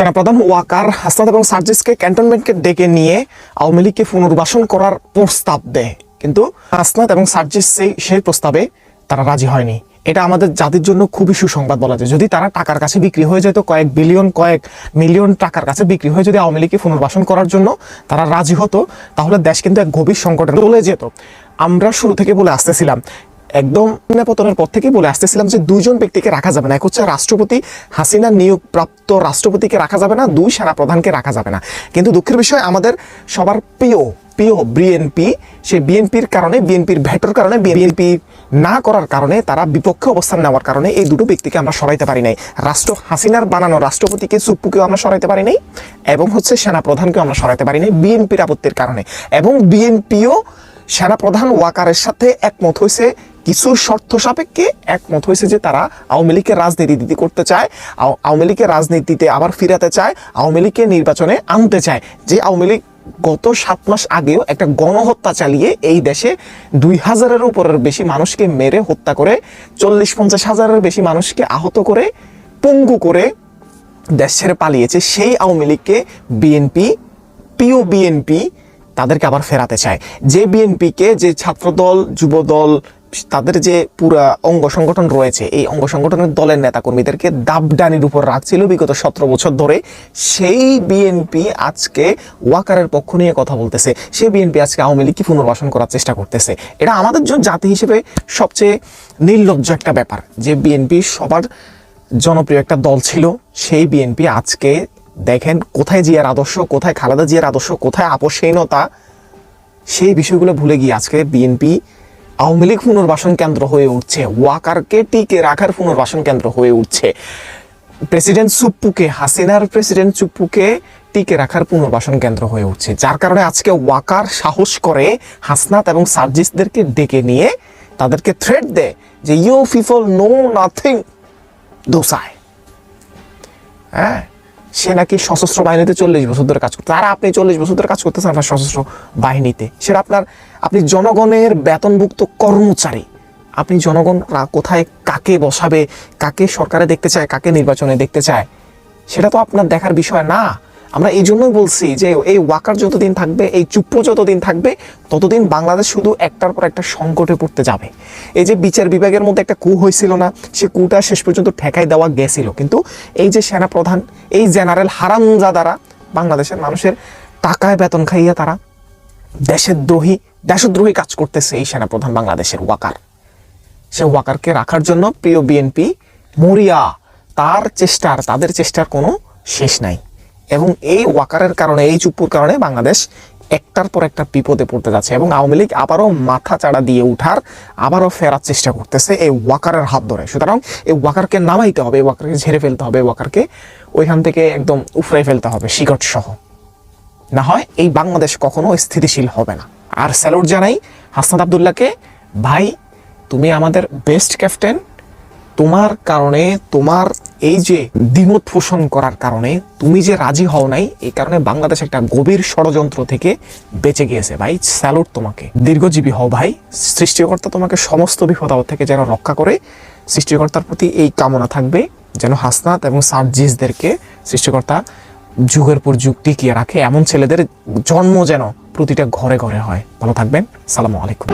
সেনাপ্রধান ওয়াকার হাসনাত এবং সার্জিসকে ক্যান্টনমেন্টকে ডেকে নিয়ে আওয়ামী লীগকে পুনর্বাসন করার প্রস্তাব দেয়। কিন্তু হাসনাত এবং সার্জিস সেই সেই প্রস্তাবে তারা রাজি হয়নি। এটা আমাদের জাতির জন্য খুবই সুসংবাদ বলা যায়। যদি তারা টাকার কাছে বিক্রি হয়ে যেত কয়েক বিলিয়ন, কয়েক মিলিয়ন টাকার কাছে বিক্রি হয়ে যদি আওয়ামী লীগকে পুনর্বাসন করার জন্য তারা রাজি হতো, তাহলে দেশ কিন্তু এক গভীর সংকটে চলে যেত। আমরা শুরু থেকে বলে আসতেছিলাম একদম পতনের পর থেকেই বলে আসতেছিলাম যে দুইজন ব্যক্তিকে রাখা যাবে না। এক হচ্ছে রাষ্ট্রপতি হাসিনা নিয়োগ প্রাপ্ত রাষ্ট্রপতিকে রাখা যাবে না, দুই সেনা প্রধানকে রাখা যাবে না। কিন্তু দুঃখের বিষয়, আমাদের সবার প্রিয় প্রিয় বিএনপি সেই বিএনপির কারণে বিএনপির ভেটোর কারণে বিএনপি না করার কারণে, তারা বিপক্ষে অবস্থান নেওয়ার কারণে এই দুটো ব্যক্তিকে আমরা সরাইতে পারি নাই। রাষ্ট্র, হাসিনার বানানো রাষ্ট্রপতিকে চুপ্পুকেও আমরা সরাইতে পারি নাই, এবং হচ্ছে সেনা প্রধানকেও আমরা সরাইতে পারি নাই বিএনপির আপত্তির কারণে। এবং বিএনপিও সেনাপ্রধান ওয়াকারের সাথে একমত হয়েছে। কিছু শর্ত সাপেক্ষে একমত হয়েছে যে তারা আওয়ামী লীগের রাজনীতি দিতে করতে চায়। আও- আওয়ামী লীগের রাজনীতিতে আবার ফিরাতে চায়। আওয়ামী লীগকে নির্বাচনে আনতে চায়। যে আওয়ামী লীগ গত সাত মাস আগেও একটা গণহত্যা চালিয়ে এই দেশে দুই হাজারের উপরের বেশি মানুষকে মেরে হত্যা করে, চল্লিশ পঞ্চাশ হাজারের বেশি মানুষকে আহত করে, পঙ্গু করে দেশ ছেড়ে পালিয়েছে সেই আওয়ামী লীগকে বিএনপি, পিও বিএনপি তাদেরকে আবার ফেরাতে চায়। যে বিএনপিকে যে ছাত্রদল, যুবদল, তাদের যে পুরা অঙ্গ সংগঠন রয়েছে, এই অঙ্গ সংগঠনের দলের নেতাকর্মীদেরকে দাবডানির উপর রাখছিল বিগত সতেরো বছর ধরে। সেই বিএনপি আজকে ওয়াকারের পক্ষ নিয়ে কথা বলতেছে। সেই বিএনপি আজকে আওয়ামী লীগকে পুনর্বাসন করার চেষ্টা করতেছে। এটা আমাদের জন্য জাতি হিসেবে সবচেয়ে নির্লজ্জ একটা ব্যাপার। যে বিএনপি সবার জনপ্রিয় একটা দল ছিল, সেই বিএনপি আজকে দেখেন কোথায় জিয়ার আদর্শ, কোথায় খালেদা জিয়ার আদর্শ, কোথায় আপসহীনতা সেই বিষয়গুলো ভুলে গিয়ে আজকে বিএনপি আওয়ামী লীগ পুনর্বাসন কেন্দ্র হয়ে উঠছে, ওয়াকারকে টিকে রাখার পুনর্বাসন কেন্দ্র হয়ে উঠছে। প্রেসিডেন্ট চুপ্পুকে হাসিনার প্রেসিডেন্ট চুপ্পুকে টিকে রাখার পুনর্বাসন কেন্দ্র হয়ে উঠছে, যার কারণে আজকে ওয়াকার সাহস করে হাসনাত এবং সার্জিসদেরকে ডেকে নিয়ে তাদেরকে থ্রেট দেয় যে ইউ পিপল নো নাথিং দোসায়। হ্যাঁ? সে নাকি সশস্ত্র বাহিনীতে চল্লিশ বছর ধরে কাজ করতে তারা আপনি চল্লিশ বছর ধরে কাজ করতেছেন আপনার সশস্ত্র বাহিনীতে। সেটা আপনার আপনি জনগণের বেতনভুক্ত কর্মচারী। আপনি জনগণ কোথায় কাকে বসাবে, কাকে সরকারে দেখতে চায়, কাকে নির্বাচনে দেখতে চায়, সেটা তো আপনার দেখার বিষয় না। আমরা এই জন্যই বলছি যে এই ওয়াকার যতদিন থাকবে, এই চুপ্প যতদিন থাকবে, ততদিন বাংলাদেশ শুধু একটার পর একটা সংকটে পড়তে যাবে। এই যে বিচার বিভাগের মধ্যে একটা কু হয়েছিল না, সে কুটা শেষ পর্যন্ত ঠেকাই দেওয়া গেছিল। কিন্তু এই যে সেনা প্রধান এই জেনারেল হারামজাদারা বাংলাদেশের মানুষের টাকায় বেতন খাইয়া তারা দেশের দ্রোহী, দেশদ্রোহী কাজ করতেছে এই সেনা প্রধান বাংলাদেশের ওয়াকার। সে ওয়াকারকে রাখার জন্য প্রিয় বিএনপি মরিয়া, তার চেষ্টার, তাদের চেষ্টার কোনো শেষ নাই। এবং এই ওয়াকারের কারণে, এই চুপুর কারণে বাংলাদেশ একটার পর একটা বিপদে পড়তে যাচ্ছে এবং আওয়ামী লীগ আবারও মাথা চাড়া দিয়ে উঠার, আবারও ফেরার চেষ্টা করতেছে এই ওয়াকারের হাত ধরে। সুতরাং এই ওয়াকারকে নামাইতে হবে ওয়াকারকে ঝেড়ে ফেলতে হবে ওয়াকারকে ওইখান থেকে একদম উফরে ফেলতে হবে শিকট সহ না হয় এই বাংলাদেশ কখনো স্থিতিশীল হবে না। আর স্যালুট জানাই হাসনাত আবদুল্লাহকে, ভাই, তুমি আমাদের বেস্ট ক্যাপ্টেন তোমার কারণে, তোমার এই যে দ্বিমত পোষণ করার কারণে তুমি যে রাজি হও নাই, এই কারণে বাংলাদেশ একটা গভীর ষড়যন্ত্র থেকে বেঁচে গিয়েছে। ভাই, স্যালুট তোমাকে। দীর্ঘজীবী হও ভাই। সৃষ্টিকর্তা তোমাকে সমস্ত বিপদ থেকে যেন রক্ষা করে, সৃষ্টিকর্তার প্রতি এই কামনা থাকবে যেন হাসনাত এবং সার্জিসদেরকে সৃষ্টিকর্তা যুগের পর যুগ টিকিয়ে রাখে। এমন ছেলেদের জন্ম যেন প্রতিটা ঘরে ঘরে হয়। ভালো থাকবেন। সালামু আলাইকুম।